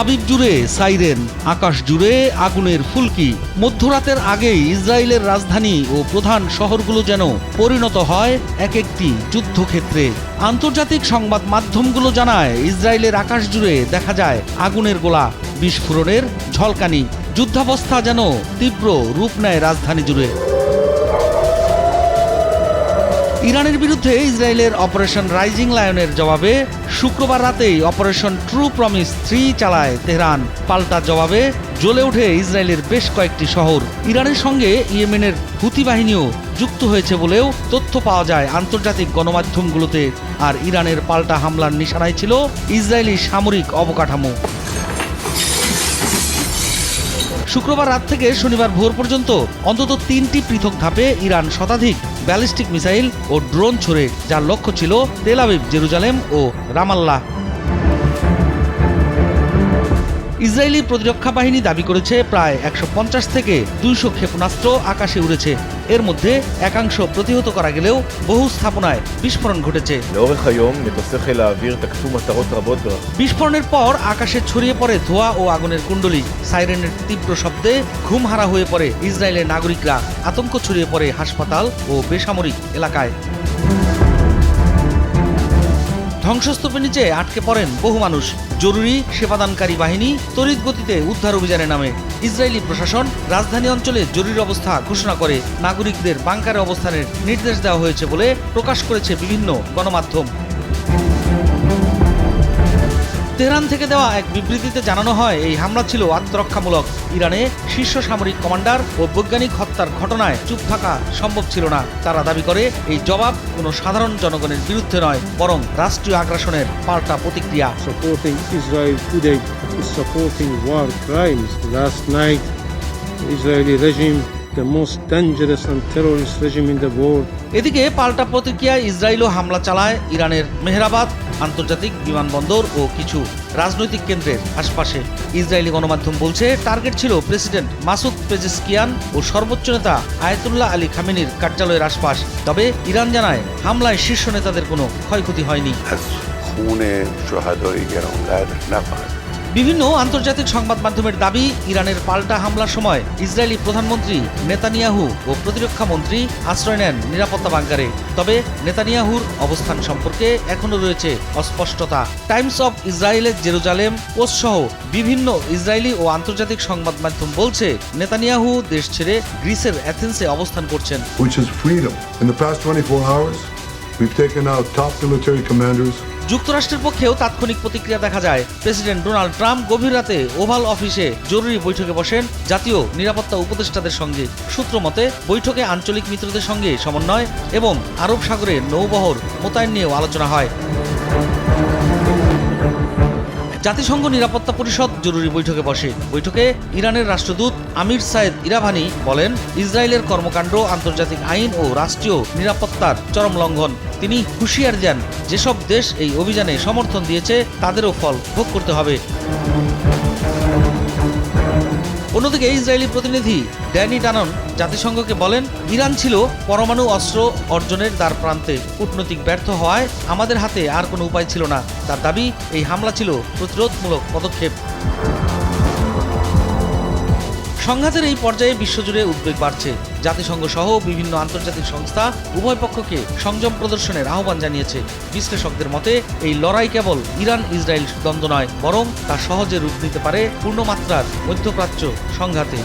Aviv জুড়ে siren, আকাশ জুড়ে আগুনের ফুলকি। মধ্যরাতের আগেই ইসরায়েলের রাজধানী ও প্রধান শহরগুলো যেন পরিণত হয় এক একটি যুদ্ধক্ষেত্রে। আন্তর্জাতিক সংবাদ মাধ্যমগুলো জানায়, ইসরায়েলের আকাশ জুড়ে দেখা যায় আগুনের গোলা, বিস্ফোরণের ঝলকানি। যুদ্ধাবস্থা যেন তীব্র রূপ নেয় রাজধানী জুড়ে। ইরানের বিরুদ্ধে ইসরায়েলের অপারেশন রাইজিং লায়নের জবাবে শুক্রবার রাতেই অপারেশন ট্রু প্রমিস থ্রি চালায় তেহরান। পাল্টা জবাবে জ্বলে ওঠে ইসরায়েলের বেশ কয়েকটি শহর। ইরানের সঙ্গে ইয়েমেনের হুতি বাহিনীও যুক্ত হয়েছে বলেও তথ্য পাওয়া যায় আন্তর্জাতিক গণমাধ্যমগুলোতে। আর ইরানের পাল্টা হামলার নিশানায় ছিল ইসরায়েলি সামরিক অবকাঠামো। শুক্রবার রাত থেকে শনিবার ভোর পর্যন্ত অন্তত তিনটি পৃথক ধাপে ইরান শতাধিক ব্যালিস্টিক মিসাইল ও ড্রোন ছড়ে, যার লক্ষ্য ছিল তেলাবিব জেরুজালেম ও রামাল্লাহ ইসরায়েলি প্রতিরক্ষা বাহিনী দাবি করেছে প্রায় একশো পঞ্চাশ থেকে দুইশো ক্ষেপণাস্ত্র আকাশে উড়েছে। এর মধ্যে একাংশ প্রতিহত করা গেলেও বহু স্থাপনায় বিস্ফোরণ ঘটেছে। বিস্ফোরণের পর আকাশে ছড়িয়ে পড়ে ধোয়া ও আগুনের কুণ্ডলি। সাইরেনের তীব্র শব্দে ঘুম হারা হয়ে পড়ে ইসরায়েলের নাগরিকরা। আতঙ্ক ছড়িয়ে পড়ে হাসপাতাল ও বেসামরিক এলাকায়। ধ্বংসস্তূপের নিচে আটকে পড়েন বহু মানুষ। জরুরি সেবাদানকারী বাহিনী তড়িৎ গতিতে উদ্ধার অভিযানে নামে ইসরায়েলি প্রশাসন রাজধানী অঞ্চলে জরুরি অবস্থা ঘোষণা করে। নাগরিকদের বাংকারে অবস্থানের নির্দেশ দেওয়া হয়েছে বলে প্রকাশ করেছে বিভিন্ন গণমাধ্যম। তেহরান থেকে দেওয়া এক বিবৃতিতে জানানো হয়, এই হামলা ছিল আত্মরক্ষামূলক। ইরানে শীর্ষ সামরিক কমান্ডার ও বৈজ্ঞানিক হত্যার ঘটনায় চুপ থাকা সম্ভব ছিল না। তারা দাবি করে, এই জবাব কোনো সাধারণ জনগণের বিরুদ্ধে নয়, বরং রাষ্ট্রীয় আগ্রাসনের পাল্টা প্রতিক্রিয়া। The most dangerous and terrorist regime in the world, এদিকে পাল্টা প্রতিক্রিয়ায় ইসরায়েলও হামলা চালায় ইরানের মেহরাবাদ আন্তর্জাতিক বিমানবন্দর ও কিছু রাজনৈতিক কেন্দ্রের আশপাশে। ইসরায়েলি গণমাধ্যম বলছে টার্গেট ছিল প্রেসিডেন্ট মাসুদ পেজেসকিয়ান ও সর্বোচ্চ নেতা আয়তুল্লাহ আলী খামেনির কার্যালয়ের আশপাশ। তবে ইরান জানায় হামলায় শীর্ষ নেতাদের কোনো ক্ষয়ক্ষতি হয়নি। বিভিন্ন আন্তর্জাতিক সংবাদ মাধ্যমের দাবি, ইরানের পাল্টা হামলার সময় ইসরায়েলি প্রধানমন্ত্রী নেতানিয়াহু ও প্রতিরক্ষা মন্ত্রী আশ্রয় নেন নিরাপত্তা বাঙ্গারে তবে নেতানিয়াহুর অবস্থান সম্পর্কে এখনও রয়েছে অস্পষ্টতা। টাইমস অব ইসরায়েলের জেরুজালেম পোস্ট সহ বিভিন্ন ইসরায়েলি ও আন্তর্জাতিক সংবাদ মাধ্যম বলছে, নেতানিয়াহু দেশ ছেড়ে গ্রিসের অ্যাথেন্সে অবস্থান করছেন। Which is freedom. In the past 24 hours, we've taken out top military commanders. যুক্তরাষ্ট্রের পক্ষেও তাৎক্ষণিক প্রতিক্রিয়া দেখা যায় প্রেসিডেন্ট ডোনাল্ড ট্রাম্প গভীর রাতে ওভাল অফিসে জরুরি বৈঠকে বসেন জাতীয় নিরাপত্তা উপদেষ্টাদের সঙ্গে সূত্র মতে বৈঠকে আঞ্চলিক মিত্রদের সঙ্গে সমন্বয় এবং আরব সাগরে নৌবহর মোতায়েন নিয়েও আলোচনা হয় জাতিসংঘ নিরাপত্তা পরিষদ জরুরি বৈঠকে বসে। বৈঠকে ইরানের রাষ্ট্রদূত আমির সায়েদ ইরাভানি বলেন, ইসরায়েলের কর্মকাণ্ড, আন্তর্জাতিক আইন ও রাষ্ট্রীয় নিরাপত্তার চরম লঙ্ঘন। তিনি হুঁশিয়ার দেন, যেসব দেশ এই অভিযানে সমর্থন দিয়েছে, তাদেরও ফল ভোগ করতে হবে। অন্যদিকে ইসরায়েলি প্রতিনিধি ড্যানি ডানন জাতিসংঘকে বলেন, ইরান ছিল পরমাণু অস্ত্র অর্জনের দ্বার প্রান্তে কূটনৈতিক ব্যর্থ হওয়ায় আমাদের হাতে আর কোনো উপায় ছিল না। তার দাবি, এই হামলা ছিল প্রতিরোধমূলক পদক্ষেপ। সংঘাতের এই পর্যায়ে বিশ্বজুড়ে উদ্বেগ বাড়ছে। জাতিসংঘ সহ বিভিন্ন আন্তর্জাতিক সংস্থা উভয় পক্ষকে সংযম প্রদর্শনের আহ্বান জানিয়েছে। বিশ্লেষকদের মতে, এই লড়াই কেবল ইরান ইসরায়েল দ্বন্দ্ব নয়, বরং তা সহজে রূপ দিতে পারে পূর্ণমাত্রার মধ্যপ্রাচ্য সংঘাতে।